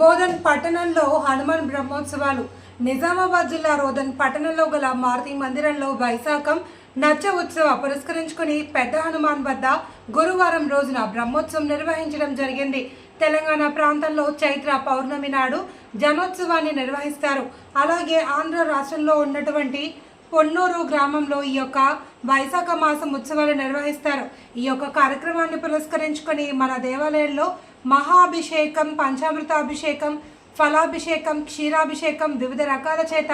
బోధన్ పట్టణంలో హనుమాన్ బ్రహ్మోత్సవాలు. నిజామాబాద్ జిల్లా రోదన్ పట్టణంలో గల మారుతి మందిరంలో వైశాఖం నచ్చ ఉత్సవ పురస్కరించుకుని పెద్ద హనుమాన్ వద్ద గురువారం రోజున బ్రహ్మోత్సవం నిర్వహించడం జరిగింది. తెలంగాణ ప్రాంతంలో చైత్ర పౌర్ణమి నాడు జనోత్సవాన్ని నిర్వహిస్తారు. అలాగే ఆంధ్ర రాష్ట్రంలో ఉన్నటువంటి పొన్నూరు గ్రామంలో ఈ యొక్క వైశాఖ మాసం ఉత్సవాలు నిర్వహిస్తారు. ఈ యొక్క కార్యక్రమాన్ని పురస్కరించుకొని మన దేవాలయంలో మహాభిషేకం పంచామృతాభిషేకం ఫలాభిషేకం క్షీరాభిషేకం వివిధ రకాల చేత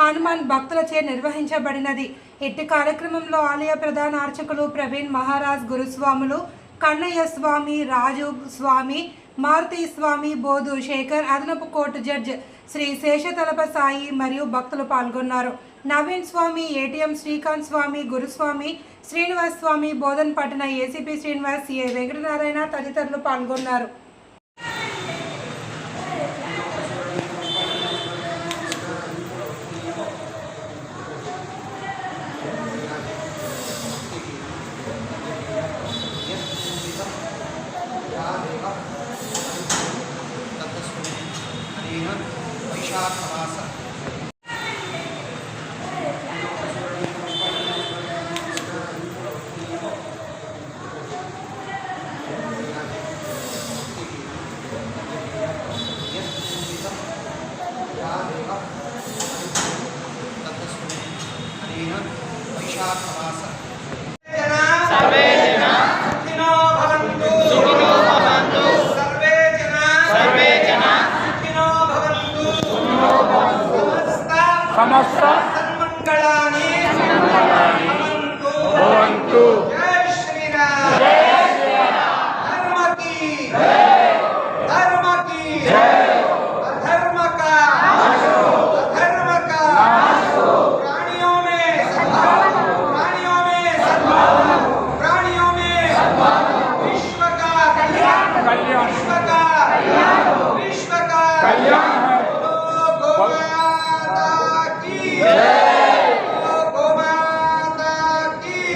హనుమాన్ భక్తులచే నిర్వహించబడినది. ఇట్టి కార్యక్రమంలో ఆలయ ప్రధాన అర్చకులు ప్రవీణ్ మహారాజ్ గురుస్వాములు కన్నయ్య స్వామి రాజు స్వామి మారుతి స్వామి బోధు శేఖర్ అదనపు కోర్టు జడ్జ్ శ్రీ శేషతలప సాయి మరియు భక్తులు పాల్గొన్నారు. నవీన్ స్వామి ఏటీఎం శ్రీకాంత్ స్వామి గురుస్వామి శ్రీనివాస్ స్వామి బోధన్ పట్టణ ఏసీపీ శ్రీనివాస్ ఏ వెంకటనారాయణ తదితరులు పాల్గొన్నారు. 감사합니다.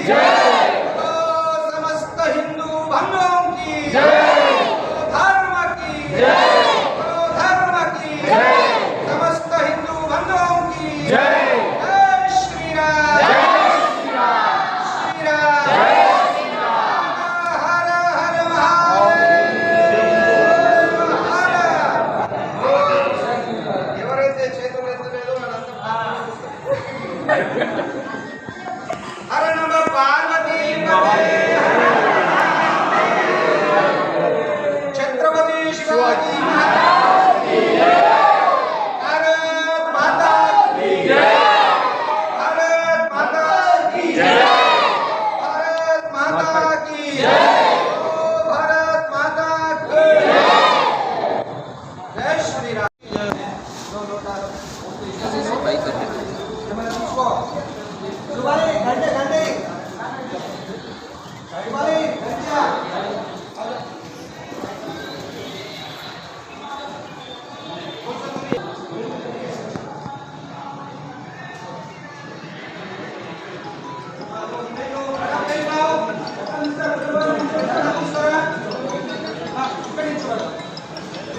Yeah!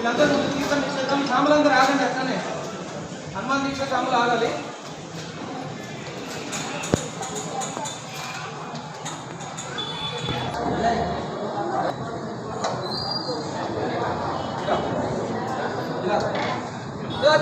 వీళ్ళందరూ ముందు తీర్థం ఇచ్చేద్దాం సాములందరూ ఆగండి అట్లనే హనుమాన్ దీక్ష సాములు ఆగాలి ఇలా. ఇలా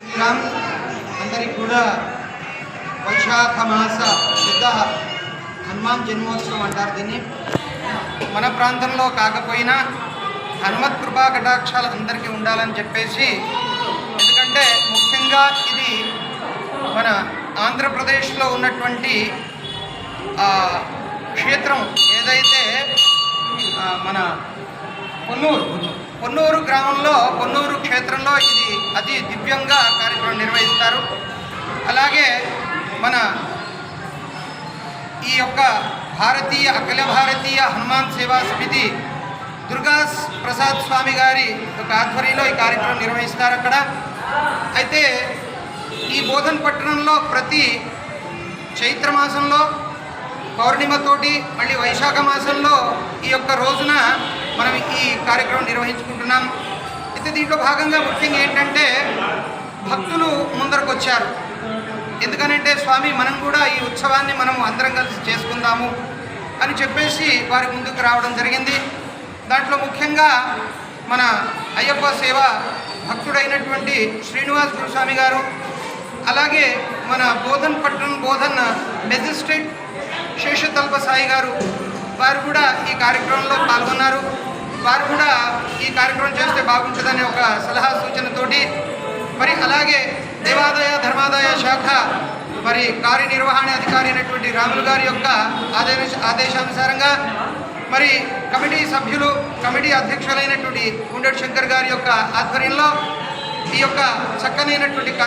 శ్రీరామ్ అందరికి కూడా వైశాఖ మాస పెద్ద హనుమాన్ జన్మోత్సవం అంటారు దీన్ని. మన ప్రాంతంలో కాకపోయినా హనుమత్ కృపా కటాక్షాలు అందరికీ ఉండాలని చెప్పేసి ఎందుకంటే ముఖ్యంగా ఇది మన ఆంధ్రప్రదేశ్లో ఉన్నటువంటి క్షేత్రం ఏదైతే మన పొన్నూరు. పొన్నూరు గ్రామంలో పొన్నూరు క్షేత్రంలో ఇది అతి దివ్యంగా కార్యక్రమం నిర్వహిస్తారు. అలాగే మన ఈ యొక్క భారతీయ అఖిల భారతీయ హనుమాన్ సేవా సమితి దుర్గా ప్రసాద్ స్వామి గారి యొక్క ఆధ్వర్యంలో ఈ కార్యక్రమం నిర్వహిస్తారు అక్కడ. అయితే ఈ బోధన్ పట్టణంలో ప్రతి చైత్ర మాసంలో పౌర్ణిమతోటి మళ్ళీ వైశాఖ మాసంలో ఈ యొక్క రోజున మనం ఈ కార్యక్రమం నిర్వహించుకుంటున్నాం. అయితే దీంట్లో భాగంగా ముఖ్యంగా ఏంటంటే భక్తులు ముందరకు వచ్చారు ఎందుకనంటే స్వామి మనం కూడా ఈ ఉత్సవాన్ని మనం అందరం కలిసి చేసుకుందాము అని చెప్పేసి వారి ముందుకు రావడం జరిగింది. దాంట్లో ముఖ్యంగా మన అయ్యప్ప సేవ భక్తుడైనటువంటి శ్రీనివాస్ గురుస్వామి గారు అలాగే మన బోధన్ పట్టణం బోధన్ మెజిస్ట్రేట్ శేషతల్ప సాయి గారు వారు కూడా ఈ కార్యక్రమంలో పాల్గొన్నారు. వారు కూడా ఈ కార్యక్రమం చేస్తే బాగుంటుందనే ఒక సలహా సూచనతోటి మరి అలాగే దేవాదాయ ధర్మాదాయ శాఖ మరి కార్యనిర్వహణ అధికారి అయినటువంటి రాములు గారి యొక్క ఆదేశ ఆదేశానుసారంగా మరి కమిటీ సభ్యులు కమిటీ అధ్యక్షులైనటువంటి గుండెడ్ శంకర్ గారి యొక్క ఆధ్వర్యంలో ఈ యొక్క చక్కనైనటువంటి